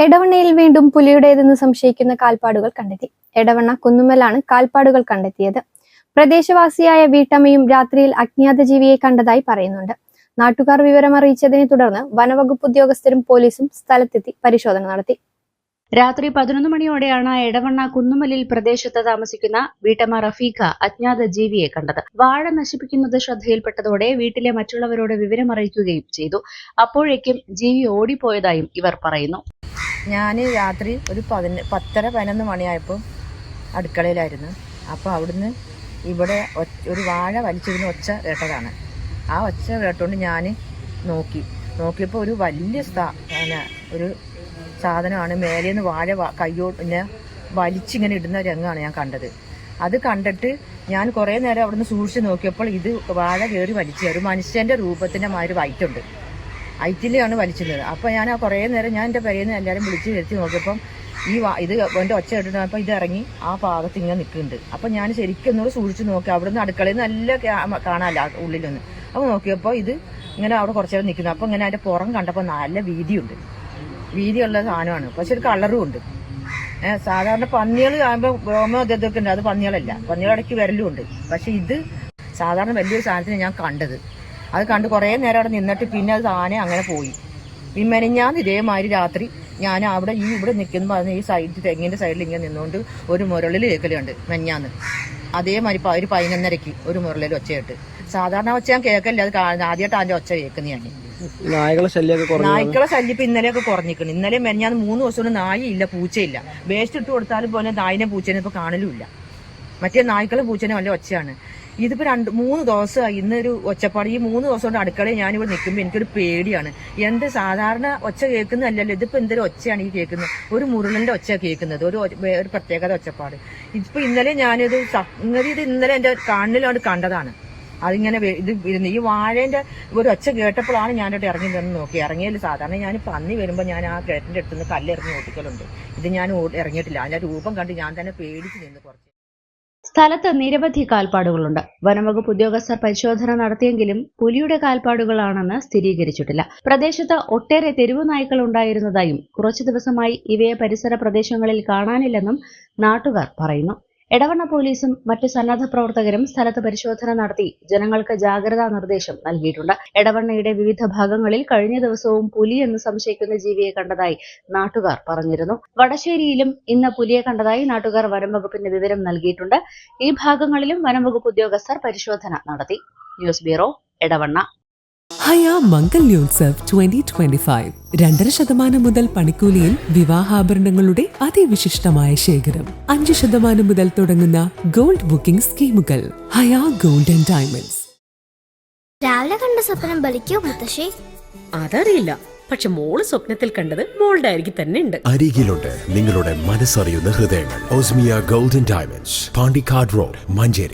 എടവണ്ണയിൽ വീണ്ടും പുലിയുടേതെന്ന് സംശയിക്കുന്ന കാൽപ്പാടുകൾ കണ്ടെത്തി. എടവണ്ണ കുന്നുമ്മലാണ് കാൽപ്പാടുകൾ കണ്ടെത്തിയത്. പ്രദേശവാസിയായ വീട്ടമ്മയും രാത്രിയിൽ അജ്ഞാത ജീവിയെ കണ്ടതായി പറയുന്നുണ്ട്. നാട്ടുകാർ വിവരം അറിയിച്ചതിനെ തുടർന്ന് വനവകുപ്പ് ഉദ്യോഗസ്ഥരും പോലീസും സ്ഥലത്തെത്തി പരിശോധന നടത്തി. രാത്രി പതിനൊന്ന് മണിയോടെയാണ് എടവണ്ണ കുന്നുമലിൽ പ്രദേശത്ത് താമസിക്കുന്ന വീട്ടമ്മ റഫീഖ അജ്ഞാത ജീവിയെ കണ്ടത്. വാഴ നശിപ്പിക്കുന്നത് ശ്രദ്ധയിൽപ്പെട്ടതോടെ വീട്ടിലെ മറ്റുള്ളവരോട് വിവരമറിയിക്കുകയും ചെയ്തു. അപ്പോഴേക്കും ജീവി ഓടിപ്പോയതായും ഇവർ പറയുന്നു. ഞാൻ രാത്രി ഒരു പതിന പത്തര പതിനൊന്ന് മണിയായപ്പോൾ അടുക്കളയിലായിരുന്നു. അപ്പോൾ അവിടുന്ന് ഇവിടെ ഒരു വാഴ വലിച്ചിരുന്ന ഒച്ച കേട്ടതാണ്. ആ ഒച്ച കേട്ടുകൊണ്ട് ഞാൻ നോക്കി. നോക്കിയപ്പോൾ ഒരു വലിയ സ്ഥാ ഒരു സാധനമാണ്. മേലെ നിന്ന് വാഴ കയ്യോ പിന്നെ വലിച്ചിങ്ങനെ ഇടുന്ന രംഗമാണ് ഞാൻ കണ്ടത്. അത് കണ്ടിട്ട് ഞാൻ കുറേ നേരം അവിടുന്ന് സൂക്ഷിച്ച് നോക്കിയപ്പോൾ ഇത് വാഴ കയറി വലിച്ചു ഒരു മനുഷ്യന്റെ രൂപത്തിന്റെ മാതിരി വൈറ്റുണ്ട്. ഐറ്റിലാണ് വലിച്ചിരുന്നത്. അപ്പോൾ ഞാൻ ആ കുറേ നേരം ഞാൻ എന്റെ പേരിൽ നിന്ന് എല്ലാവരും വിളിച്ച് വരുത്തി നോക്കിയപ്പം ഈ ഇത് എന്റെ ഒച്ച ഇട്ടിട്ടപ്പോൾ ഇത് ഇറങ്ങി ആ ഭാഗത്ത് ഇങ്ങനെ നിൽക്കുന്നുണ്ട്. അപ്പം ഞാൻ ശരിക്കും ഒന്നുകൂടെ സൂക്ഷിച്ച് നോക്കി. അവിടെ നിന്ന് അടുക്കളയിൽ നല്ല കാണാമല്ല ഉള്ളിലൊന്ന്. അപ്പോൾ നോക്കിയപ്പോൾ ഇത് ഇങ്ങനെ അവിടെ കുറച്ച് നേരം നിൽക്കുന്നു. അപ്പോൾ ഇങ്ങനെ അതിന്റെ പുറം കണ്ടപ്പോൾ നല്ല വീതിയുണ്ട്. വീതിയുള്ള സാധനമാണ്. പക്ഷെ ഒരു കളറും ഉണ്ട്. സാധാരണ പന്നികൾ കാണുമ്പോൾ രോമോ ഇതൊക്കെ ഉണ്ട്. അത് പന്നികളല്ല. പന്നികളിടയ്ക്ക് വിരലും ഉണ്ട്. പക്ഷെ ഇത് സാധാരണ വലിയൊരു സാധനത്തിന് ഞാൻ കണ്ടത്. അത് കണ്ട് കുറേ നേരം അവിടെ നിന്നിട്ട് പിന്നെ അത് താനെ അങ്ങനെ പോയി. ഈ ഞാൻ ഇതേമാതിരി രാത്രി ഞാൻ അവിടെ ഈ ഇവിടെ നിൽക്കുമ്പോൾ അതിന് ഈ സൈഡ് തെങ്ങിന്റെ സൈഡിൽ ഇങ്ങനെ നിന്നുകൊണ്ട് ഒരു മുരളിൽ കേൾക്കലുണ്ട് മെഞ്ഞാന്ന് അതേമാതിരി ഒരു പതിനൊന്നരയ്ക്ക് ഒരു മുരളിൽ ഒച്ചയിട്ട് സാധാരണ ഒച്ച ഞാൻ കേൾക്കല്ല അത് ആദ്യമായിട്ട് അതിന്റെ ഒച്ച കേൾക്കുന്ന ഞാൻ നായകളെ ശല്യമൊക്കെ നായ്ക്കളെ ശല്യം ഇപ്പം ഇന്നലെയൊക്കെ കുറഞ്ഞിരിക്കണം ഇന്നലെ മെനഞ്ഞാന്ന് മൂന്ന് ദിവസം കൊണ്ട് നായയില്ല പൂച്ചയില്ല. വേസ്റ്റ് ഇട്ട് കൊടുത്താലും പോലെ നായിനെ പൂച്ചേനെ ഇപ്പോൾ കാണലുമില്ല. മറ്റേ നായ്ക്കളെ പൂച്ചേനെ വല്ല ഒച്ചയാണ്. ഇതിപ്പോ രണ്ട് മൂന്ന് ദിവസമായി ഇന്നൊരു ഒച്ചപ്പാട്. ഈ മൂന്ന് ദിവസം കൊണ്ട് അടുക്കളയിൽ ഞാനിവിടെ നിൽക്കുമ്പോൾ എനിക്കൊരു പേടിയാണ്. എന്ത് സാധാരണ ഒച്ച കേൾക്കുന്നതല്ലല്ലോ ഇതിപ്പോ എന്തൊരു ഒച്ചയാണ് ഈ കേൾക്കുന്നത്? ഒരു മുരളിന്റെ ഒച്ച കേൾക്കുന്നത് ഒരു ഒരു പ്രത്യേകത ഒച്ചപ്പാട്. ഇപ്പൊ ഇന്നലെ ഞാനിത് സംഗതി ഇത് ഇന്നലെ എന്റെ കണ്ണിലോട് കണ്ടതാണ്. അതിങ്ങനെ ഇത് ഇരുന്ന് ഈ വാഴേന്റെ ഒരു ഒച്ച കേട്ടപ്പോഴാണ് ഞാനിവിടെ ഇറങ്ങി നിന്ന് നോക്കി. ഇറങ്ങിയതിൽ സാധാരണ ഞാൻ പന്നി വരുമ്പോൾ ഞാൻ ആ കേട്ടിന്റെ അടുത്ത് നിന്ന് കല്ലെറിഞ്ഞ് ഓട്ടിക്കലുണ്ട് ഇത് ഞാൻ ഇറങ്ങിയിട്ടില്ല. അതിന്റെ രൂപം കണ്ട് ഞാൻ തന്നെ പേടിച്ച് നിന്ന് കുറച്ച് സ്ഥലത്ത് നിരവധി കാൽപ്പാടുകളുണ്ട്. വനംവകുപ്പ് ഉദ്യോഗസ്ഥർ പരിശോധന നടത്തിയെങ്കിലും പുലിയുടെ കാൽപ്പാടുകളാണെന്ന് സ്ഥിരീകരിച്ചിട്ടില്ല. പ്രദേശത്ത് ഒട്ടേറെ തെരുവു നായ്ക്കൾ ഉണ്ടായിരുന്നതായും കുറച്ചു ദിവസമായി ഇവയെ പരിസര പ്രദേശങ്ങളിൽ കാണാനില്ലെന്നും നാട്ടുകാർ പറയുന്നു. എടവണ്ണ പോലീസും മറ്റ് സന്നദ്ധ പ്രവർത്തകരും സ്ഥലത്ത് പരിശോധന നടത്തി. ജനങ്ങൾക്ക് ജാഗ്രതാ നിർദ്ദേശം നൽകിയിട്ടുണ്ട്. എടവണ്ണയുടെ വിവിധ ഭാഗങ്ങളിൽ കഴിഞ്ഞ ദിവസവും പുലി എന്ന് സംശയിക്കുന്ന ജീവിയെ കണ്ടതായി നാട്ടുകാർ പറഞ്ഞിരുന്നു. വടശ്ശേരിയിലും ഇന്ന് പുലിയെ കണ്ടതായി നാട്ടുകാർ വനംവകുപ്പിന് വിവരം നൽകിയിട്ടുണ്ട്. ഈ ഭാഗങ്ങളിലും വനംവകുപ്പ് ഉദ്യോഗസ്ഥർ പരിശോധന നടത്തി. News bureau Edavanna. Haya Mangalyotsav twenty twenty five രണ്ടര ശതമാനം മുതൽ പണിക്കൂലിയിൽ വിവാഹാഭരണങ്ങളുടെ അതിവിശിഷ്ടമായ ശേഖരം. അഞ്ച് ശതമാനം മുതൽ തുടങ്ങുന്ന ഗോൾഡ് ബുക്കിംഗ് സ്കീമുകൾ. ഹയാ ഗോൾഡ് ആൻഡ് ഡയമണ്ട്സ്. രാവിലെ കണ്ട സ്വപ്നം ബലിക്കോ മുത്തശ്ശി? അതറിയില്ല. പക്ഷെ മോൾ സ്വപ്നത്തിൽ കണ്ടത് മോളുടെ അരികിൽ തന്നെ ഉണ്ട്. അരികിലുണ്ട് നിങ്ങളുടെ മനസ്സറിയുന്ന ഹൃദയങ്ങൾ. Osmiya golden diamonds. Pandikkad road Manjeri.